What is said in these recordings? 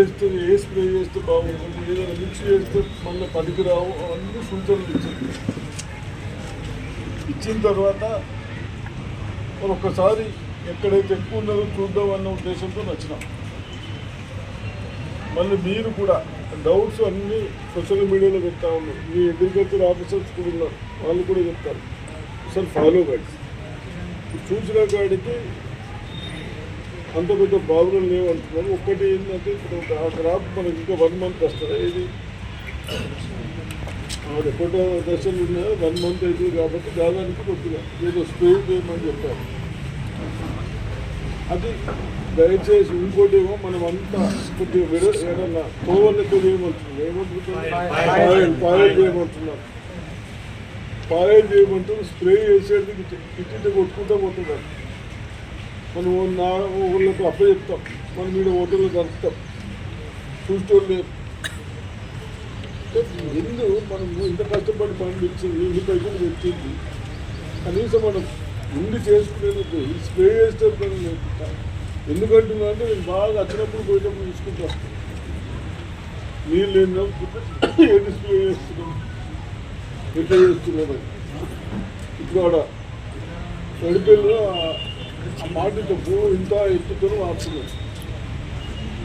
ఏది ఏ స్ప్రే చేస్తే బాగుంటుంది ఏదైనా మిక్స్ చేస్తే మళ్ళీ పనికి రావు. అవన్నీ సూచనలు ఇచ్చింది. ఇచ్చిన తర్వాత ఒక్కసారి ఎక్కడైతే ఎక్కువ ఉన్నదో చూద్దాం అన్న ఉద్దేశంతో నచ్చినాం. మళ్ళీ మీరు కూడా డౌట్స్ అన్నీ సోషల్ మీడియాలో పెడతా ఉన్నారు. మీ అగ్రికల్చర్ ఆఫీసర్స్ కూడా ఉన్నారు. వాళ్ళు కూడా చెప్తారు. సార్ ఫాలో కాడి చూసిన కాడికి అంత పెద్ద ప్రాబ్లం లేవు అంటున్నారు ఒక్కటి ఏంటంటే ఇప్పుడు ఆ క్రాప్ మనకి ఇంకా వన్ మంత్ వస్తుంది. ఇది అది ఒకటో దశలు ఉన్నాయి వన్ మంత్ అవుతుంది కాబట్టి దాదానికి కొద్దిగా ఏదో స్ప్రే చేయమని చెప్పారు. అది దయచేసి ఇంకోటి ఏమో మనం అంతా కొద్దిగా విడ ఏదన్నా తోవలు ఎక్కువ చేయమంటున్నాం ఏమంటున్నారు పాయల్ చేయమంటున్నారు పాయల్ చేయమంటూ స్ప్రే చేసేది ఇటు కొట్టుకుంటూ పోతున్నారు మనం ఓ నా చెప్తాం. మనం మీద ఓటర్లు కలుపుతాం చూసేటోళ్ళు. లేరు ఎందు మనం ఇంత కష్టపడి పండించింది ఇన్ని పైసలు పెట్టింది కనీసం మనం ఉండి చేసుకునేందుకు స్ప్రే చేస్తే పని లేకుండా ఎందుకంటున్నా అంటే నేను బాగా వచ్చినప్పుడు పోయినప్పుడు తీసుకుంటూ నీళ్ళు లేనప్పుడు ఏది స్ప్రే చేస్తున్నాం? ఎట్లా చేస్తున్నాం ఇప్పుడు ఆడ నడిపేళ్ళు మాటతో పో ఇంత ఎత్తుకొని వాడుతున్నాం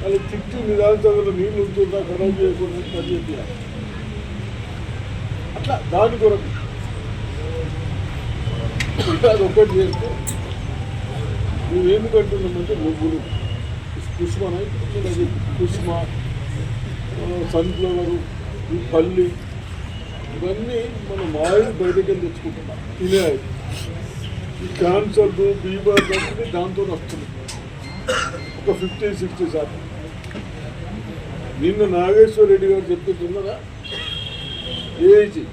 అలా తిట్టి నిదానంగా నీళ్ళు ఉంటుందా ఖరాబ్ చేయకుండా పని చెప్పి అట్లా దాని కొరకు. అది ఒక్కటి చేస్తే నువ్వు ఎందుకంటున్నామంటే నువ్వులు. కుష్మా అది కుష్మ సన్ఫ్లవరు ఈ పల్లి ఇవన్నీ మనం ఆయిల్ బయటకెళ్ళి తెచ్చుకుంటున్నాం. తినే క్యాన్సర్ బీబర్ అన్నీ దాంతో వస్తుంది ఒక ఫిఫ్టీ సిక్స్టీ శాతం. నిన్న నాగేశ్వర రెడ్డి గారు చెప్తున్నారా ఏజీ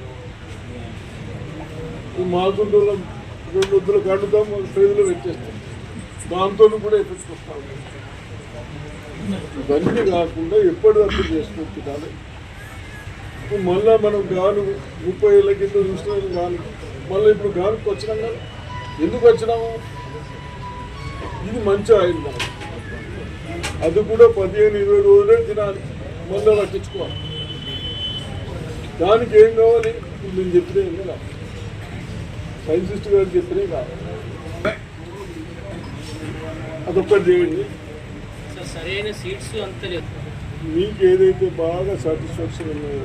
ఈ రెండు వద్దులు కడుతాం ప్రజలు పెట్టేస్తాం. దాంతో కూడా ఎఫెక్ట్ వస్తా ఇవన్నీ కాకుండా ఎప్పటికప్పుడు చేసుకొని తినాలి ఇప్పుడు మళ్ళీ మనం గాను ముప్పై ఏళ్ళ కింద చూసిన గాను మళ్ళీ ఇప్పుడు గానుకు వచ్చినాం కదా ఎందుకు వచ్చినాము ఇది మంచి ఆయిల్ మనం అది కూడా పదిహేను ఇరవై రోజులే తినాలి. మళ్ళీ పట్టించుకోవాలి దానికి ఏం కావాలి? ఇప్పుడు నేను చెప్పిన ఏం సైంటిస్ట్ గారు చెప్పినే కావాలి అదొక్కటి చేయండి. సరైన సీట్స్ అంత మీకు ఏదైతే బాగా సాటిస్ఫాక్షన్ ఉన్నాయో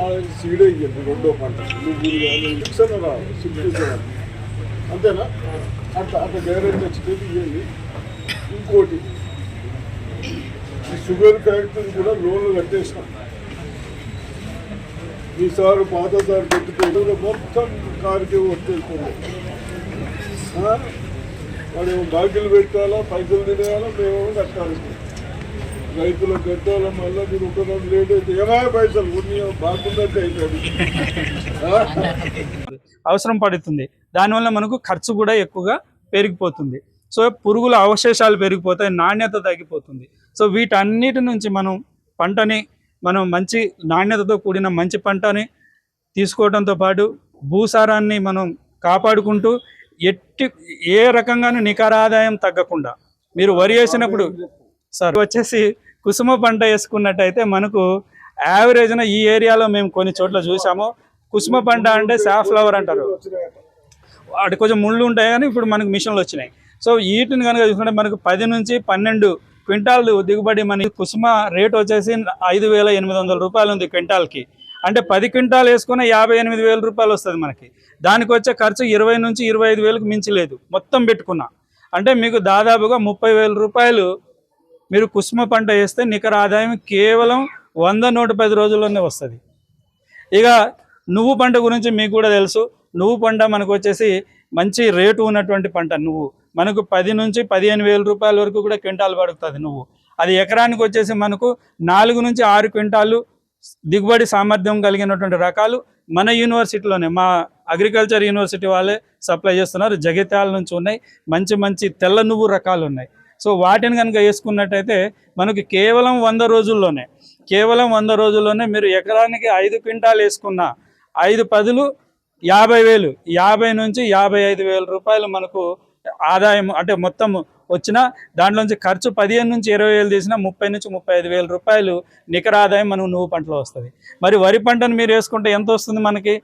ఆ సీడే ఇవ్వండి రెండో పంట. నువ్వులు కానీ రావాలి శిక్షణ అంతేనా? అట్లా అట్లా గ్యారేజ్ వచ్చేది ఇవ్వండి ఇంకోటి ఈ షుగర్ ఫ్యాక్టరీని కూడా లోన్లు కట్టేసినాం. ఈ సారు పాత సార్ పెట్టుకోవడం మొత్తం కారుకి వచ్చేస్తుంది వాడేమో బాకీలు పెట్టాలా పైసలు తినేయాలా మేమేమో కట్టాలి. రైతులకు కట్టాలా మళ్ళీ మీరు ఒక రెండు లేట్ అయితే ఏమైనా పైసలు బాగున్నట్టు అవుతుంది అవసరం పడుతుంది. దానివల్ల మనకు ఖర్చు కూడా ఎక్కువగా పెరిగిపోతుంది. సో పురుగుల అవశేషాలు పెరిగిపోతాయి నాణ్యత తగ్గిపోతుంది. సో వీటన్నిటి నుంచి మనం పంటని మనం మంచి నాణ్యతతో కూడిన మంచి పంటని తీసుకోవడంతో పాటు భూసారాన్ని మనం కాపాడుకుంటూ ఎట్టి ఏ రకంగానూ నికర ఆదాయం తగ్గకుండా మీరు వరి వేసినప్పుడు సార్ వచ్చేసి కుసుమ పంట వేసుకున్నట్టయితే మనకు యావరేజ్న ఈ ఏరియాలో మేము కొన్ని చోట్ల చూసాము. కుసుమ పంట అంటే సాఫ్లవర్ అంటారు. వాటి కొంచెం ముళ్ళు ఉంటాయి కానీ ఇప్పుడు మనకు మిషన్లు వచ్చినాయి. సో వీటిని కనుక చూసుకుంటే మనకు పది నుంచి పన్నెండు క్వింటాల్ దిగుబడి మన కుసుమ రేట్ వచ్చేసి ఐదు వేల ఎనిమిది వందల రూపాయలు ఉంది క్వింటాల్కి. అంటే పది క్వింటాల్ వేసుకున్న యాభై ఎనిమిది వేల రూపాయలు వస్తుంది మనకి. దానికి వచ్చే ఖర్చు ఇరవై నుంచి ఇరవై ఐదు వేలకు మించి లేదు. మొత్తం పెట్టుకున్నా. అంటే మీకు దాదాపుగా ముప్పై వేల రూపాయలు మీరు కుసుమ పంట వేస్తే నికర ఆదాయం కేవలం వంద నూట పది రోజుల్లోనే వస్తుంది. ఇక నువ్వు పంట గురించి మీకు కూడా తెలుసు. నువ్వు పంట మనకు వచ్చేసి మంచి రేటు ఉన్నటువంటి పంట నువ్వు. మనకు పది నుంచి పదిహేను వేల రూపాయల వరకు కూడా క్వింటాలు పడుతుంది నువ్వు. అది ఎకరానికి వచ్చేసి మనకు నాలుగు నుంచి ఆరు క్వింటాలు దిగుబడి సామర్థ్యం కలిగినటువంటి రకాలు మన యూనివర్సిటీలోనే. మా అగ్రికల్చర్ యూనివర్సిటీ వాళ్ళే సప్లై చేస్తున్నారు. జగిత్యాల నుంచి ఉన్నాయి. మంచి మంచి తెల్ల నువ్వు రకాలు ఉన్నాయి. సో వాటిని కనుక వేసుకున్నట్టయితే మనకి కేవలం వంద రోజుల్లోనే కేవలం వంద రోజుల్లోనే మీరు ఎకరానికి ఐదు క్వింటాలు వేసుకున్న ఐదు పదులు యాభై వేలు యాభై నుంచి యాభై ఐదు వేల రూపాయలు మనకు ఆదాయం అంటే మొత్తం వచ్చిన దాంట్లోంచి ఖర్చు పదిహేను నుంచి ఇరవై వేలు తీసినా ముప్పై నుంచి ముప్పై ఐదు వేల రూపాయలు నికర ఆదాయం మనకు నువ్వు పంటలో వస్తుంది. మరి వరి పంటను మీరు వేసుకుంటే ఎంత వస్తుంది మనకి?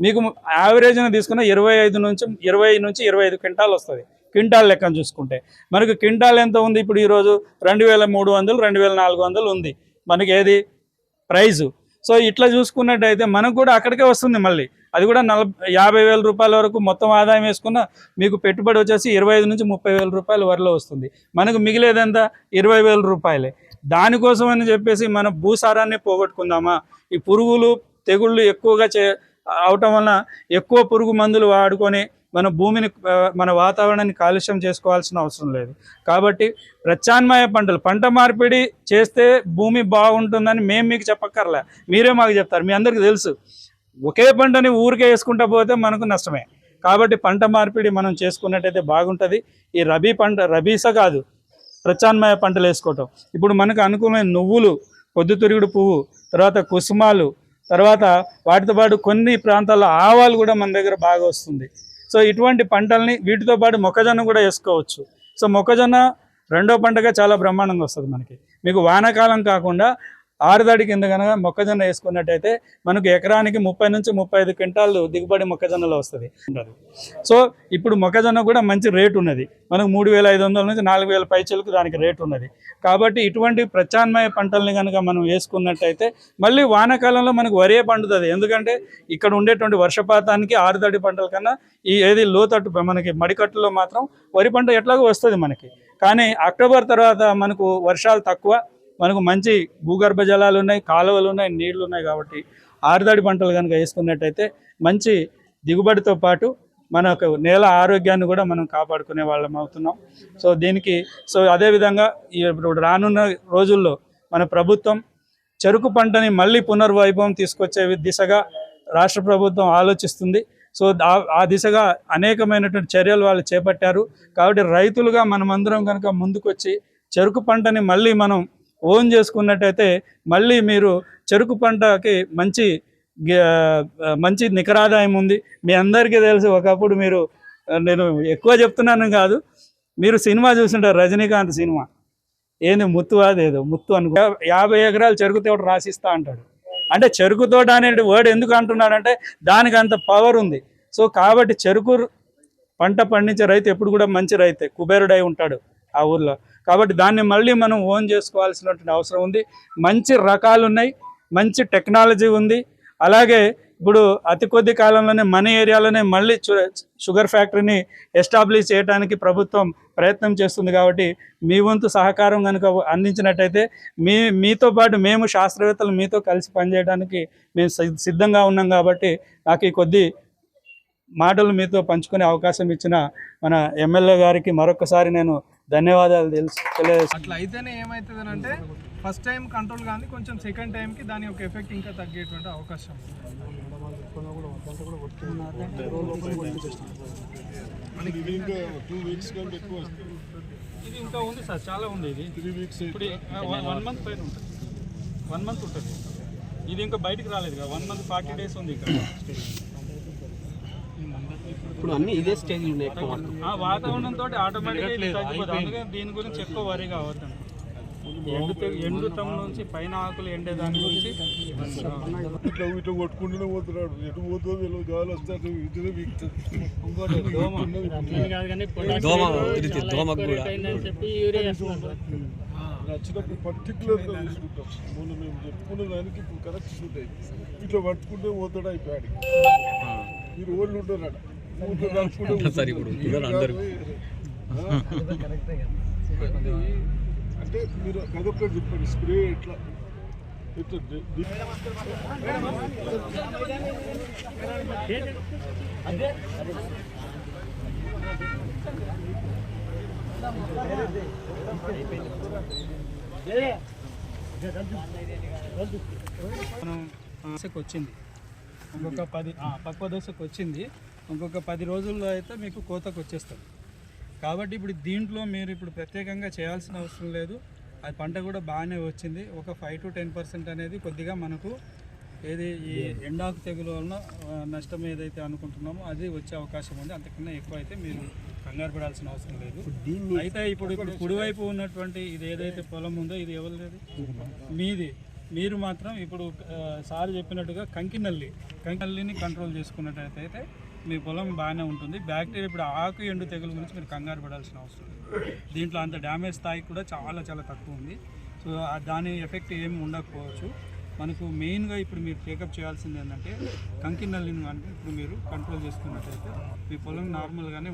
మీకు యావరేజ్గా తీసుకున్న ఇరవై ఐదు నుంచి ఇరవై నుంచి ఇరవై ఐదు క్వింటాల్ వస్తుంది. క్వింటాల్ లెక్కను చూసుకుంటే. మనకు క్వింటాల్ ఎంత ఉంది? ఇప్పుడు ఈరోజు రెండు వేల మూడు వందలు రెండు వేల నాలుగు వందలు ఉంది. మనకి ఏది? ప్రైజు. సో ఇట్లా చూసుకున్నట్టయితే మనకు కూడా అక్కడికే వస్తుంది మళ్ళీ. అది కూడా నలభై యాభై వేల రూపాయల వరకు మొత్తం ఆదాయం వేసుకున్న మీకు పెట్టుబడి వచ్చేసి ఇరవై ఐదు నుంచి ముప్పై వేల రూపాయల వరలో వస్తుంది. మనకు మిగిలేదంత ఇరవై వేల రూపాయలే. దానికోసం అని చెప్పేసి మన భూసారాన్ని పోగొట్టుకుందామా? ఈ పురుగులు తెగుళ్ళు ఎక్కువగా చే అవటం వలన ఎక్కువ పురుగు మందులు వాడుకొని మన భూమిని మన వాతావరణాన్ని కాలుష్యం చేసుకోవాల్సిన అవసరం లేదు. కాబట్టి ప్రత్యామ్నాయ పంటలు పంట మార్పిడి చేస్తే భూమి బాగుంటుందని మేము మీకు చెప్పక్కర్లే. మీరే మాకు చెప్తారు. మీ అందరికీ తెలుసు. ఒకే పంటని ఊరికే వేసుకుంటా పోతే మనకు నష్టమే. కాబట్టి పంట మార్పిడి మనం చేసుకున్నట్టయితే బాగుంటుంది. ఈ రబీ పంట రబీస కాదు ప్రత్యామ్నాయ పంటలు వేసుకోవటం. ఇప్పుడు మనకు అనుకూలమైన నువ్వులు పొద్దుతిరుగుడు పువ్వు తర్వాత కుసుమాలు తర్వాత వాటితో పాటు కొన్ని ప్రాంతాల్లో ఆవాలు కూడా మన దగ్గర బాగా వస్తుంది. సో ఇటువంటి పంటల్ని వీటితో పాటు మొక్కజొన్న కూడా వేసుకోవచ్చు. సో మొక్కజొన్న రెండో పంటగా చాలా బ్రహ్మాండంగా వస్తుంది మనకి. మీకు వానాకాలం కాకుండా ఆరుదాడి కింద కనుక మొక్కజొన్న వేసుకున్నట్టయితే మనకు ఎకరానికి ముప్పై నుంచి ముప్పై ఐదు క్వింటాలు దిగుబడి మొక్కజొన్నలో వస్తుంది. సో ఇప్పుడు మొక్కజొన్న కూడా మంచి రేటు ఉన్నది. మనకు మూడు వేల ఐదు వందల నుంచి నాలుగు వేల పైచలకు దానికి రేటు ఉన్నది. కాబట్టి ఇటువంటి ప్రత్యామ్నాయ పంటల్ని కనుక మనం వేసుకున్నట్టయితే మళ్ళీ వానాకాలంలో మనకు వరే పండుతుంది. ఎందుకంటే ఇక్కడ ఉండేటువంటి వర్షపాతానికి ఆరుదడి పంటల కన్నా ఈ ఏది లోతట్టు మనకి మడికట్టులో మాత్రం వరి పంట ఎట్లాగో వస్తుంది మనకి. కానీ అక్టోబర్ తర్వాత మనకు వర్షాలు తక్కువ మనకు మంచి భూగర్భ జలాలు ఉన్నాయి కాలువలు ఉన్నాయి నీళ్ళు ఉన్నాయి కాబట్టి ఆరుదడి పంటలు కనుక వేసుకున్నట్టయితే మంచి దిగుబడితో పాటు మన యొక్క నేల ఆరోగ్యాన్ని కూడా మనం కాపాడుకునే వాళ్ళం అవుతున్నాం. సో దీనికి సో అదేవిధంగా ఈ ఇప్పుడు రానున్న రోజుల్లో మన ప్రభుత్వం చెరుకు పంటని మళ్ళీ పునర్వైభవం తీసుకొచ్చే దిశగా రాష్ట్ర ప్రభుత్వం ఆలోచిస్తుంది. సో ఆ- ఆ దిశగా అనేకమైనటువంటి చర్యలు వాళ్ళు చేపట్టారు. కాబట్టి రైతులుగా మనమందరం కనుక ముందుకొచ్చి చెరుకు పంటని మళ్ళీ మనం ఓన్ చేసుకున్నట్టయితే మళ్ళీ మీరు చెరుకు పంటకి మంచి మంచి నికరాదాయం ఉంది. మీ అందరికీ తెలుసు ఒకప్పుడు మీరు నేను ఎక్కువ చెప్తున్నాను కాదు. మీరు సినిమా చూసింటారు రజనీకాంత్ సినిమా. ఏంది ముత్తు అదేదో ముత్తు అను యాభై ఎకరాలు చెరుకు తోట రాసిస్తా అంటాడు. అంటే చెరుకు తోట అనే వర్డ్ ఎందుకు అంటున్నాడంటే దానికి అంత పవర్ ఉంది. సో కాబట్టి చెరుకు పంట పండించే రైతు ఎప్పుడు కూడా మంచి రైతే కుబేరుడై ఉంటాడు ఆ ఊర్లో. కాబట్టి దాన్ని మళ్ళీ మనం ఓన్ చేసుకోవాల్సినటువంటి అవసరం ఉంది. మంచి రకాలు ఉన్నాయి మంచి టెక్నాలజీ ఉంది. అలాగే ఇప్పుడు అతి కొద్ది కాలంలోనే మన ఏరియాలోనే మళ్ళీ షుగర్ ఫ్యాక్టరీని ఎస్టాబ్లిష్ చేయడానికి ప్రభుత్వం ప్రయత్నం చేస్తుంది కాబట్టి మీ వంతు సహకారం కనుక అందించినట్టయితే మీ మీతో పాటు మేము శాస్త్రవేత్తలు మీతో కలిసి పనిచేయడానికి మేము సి- సిద్ధంగా ఉన్నాం కాబట్టి నాకు ఈ కొద్ది మాటలు మీతో పంచుకునే అవకాశం ఇచ్చిన మన ఎమ్మెల్యే గారికి మరొకసారి నేను ధన్యవాదాలు తెలుసు అట్లా అయితేనే ఏమవుతుంది అంటే ఫస్ట్ టైం కంట్రోల్ కానీ కొంచెం సెకండ్ టైంకి దాని యొక్క ఎఫెక్ట్ ఇంకా తగ్గేటువంటి అవకాశం. ఇది ఇంకా ఉంది సార్ చాలా ఉంది ఇది. త్రీ వీక్స్ ఇప్పుడు వన్ మంత్ పైన ఉంటుంది. వన్ మంత్ ఉంటుంది. ఇది ఇంకా బయటికి రాలేదు కదా వన్ మంత్ ఫార్టీ డేస్ ఉంది ఇంకా ఇప్పుడు అన్ని ఇదే స్టేజ్ ఉన్నాయి ఎక్కువ మొత్తం. ఆ వాతావరణంతో ఆటోమేటిక్గా తగ్గిపోతుంది. అందుకని దీని గురించి ఎక్కువ వరి కావద్దు. ఎండు ఎండుతం నుంచి పైన ఆకులు ఎండే దాని గురించి ఇట్లా ఇట్లా కొట్టుకుంటూనే పోతున్నాడు. ఎటు పోతుందో తెలియదు గాలి వస్తాడు ఇటునే వీక్తుంది. నచ్చినప్పుడు పర్టికులర్గా తీసుకుంటాం. మొన్న మేము చెప్పుకున్న దానికి ఇప్పుడు కరెక్ట్ అయింది ఇట్లా పట్టుకుంటే పోతాడు అయిపోయాడు. మీరు ఓళ్ళు ఉంటారు ఆడ. ఊళ్ళో నడుచుకుంటూ సార్ ఇప్పుడు అందరూ. అంటే మీరు అదొక్కటి చెప్పండి స్ప్రే ఎట్లా ఎట్లా డి- మనం దశకు వచ్చింది ఇంకొక పది ఆ, పక్వ దశకు వచ్చింది ఇంకొక పది రోజుల్లో అయితే మీకు కోతకు వచ్చేస్తుంది. కాబట్టి ఇప్పుడు దీంట్లో మీరు ఇప్పుడు ప్రత్యేకంగా చేయాల్సిన అవసరం లేదు. అది పంట కూడా బాగానే వచ్చింది. ఒక ఫైవ్ టు టెన్ పర్సెంట్ అనేది కొద్దిగా మనకు ఏది ఈ ఎండాకు తెగులు వలన నష్టం ఏదైతే అనుకుంటున్నామో అది వచ్చే అవకాశం ఉంది. అంతకన్నా ఎక్కువ అయితే మీరు కంగారు పడాల్సిన అవసరం లేదు. అయితే ఇప్పుడు ఇప్పుడు కుడివైపు ఉన్నటువంటి ఇది ఏదైతే పొలం ఉందో ఇది ఎవరిది మీది. మీరు మాత్రం ఇప్పుడు సార్ చెప్పినట్టుగా కంకినల్లి. కంకినల్లిని కంట్రోల్ చేసుకున్నట్టయితే మీ పొలం బాగానే ఉంటుంది. బ్యాక్టీరియా ఇప్పుడు ఆకు ఎండు తెగులు గురించి మీరు కంగారు పడాల్సిన అవసరం దీంట్లో అంత డ్యామేజ్ స్థాయి కూడా చాలా చాలా తక్కువ ఉంది. సో దాని ఎఫెక్ట్ ఏమి ఉండకపోవచ్చు. మనకు మెయిన్గా ఇప్పుడు మీరు టేకప్ చేయాల్సింది ఏంటంటే కంకినల్లిని కనుక ఇప్పుడు మీరు కంట్రోల్ చేసుకున్నట్టయితే మీ పొలం నార్మల్గానే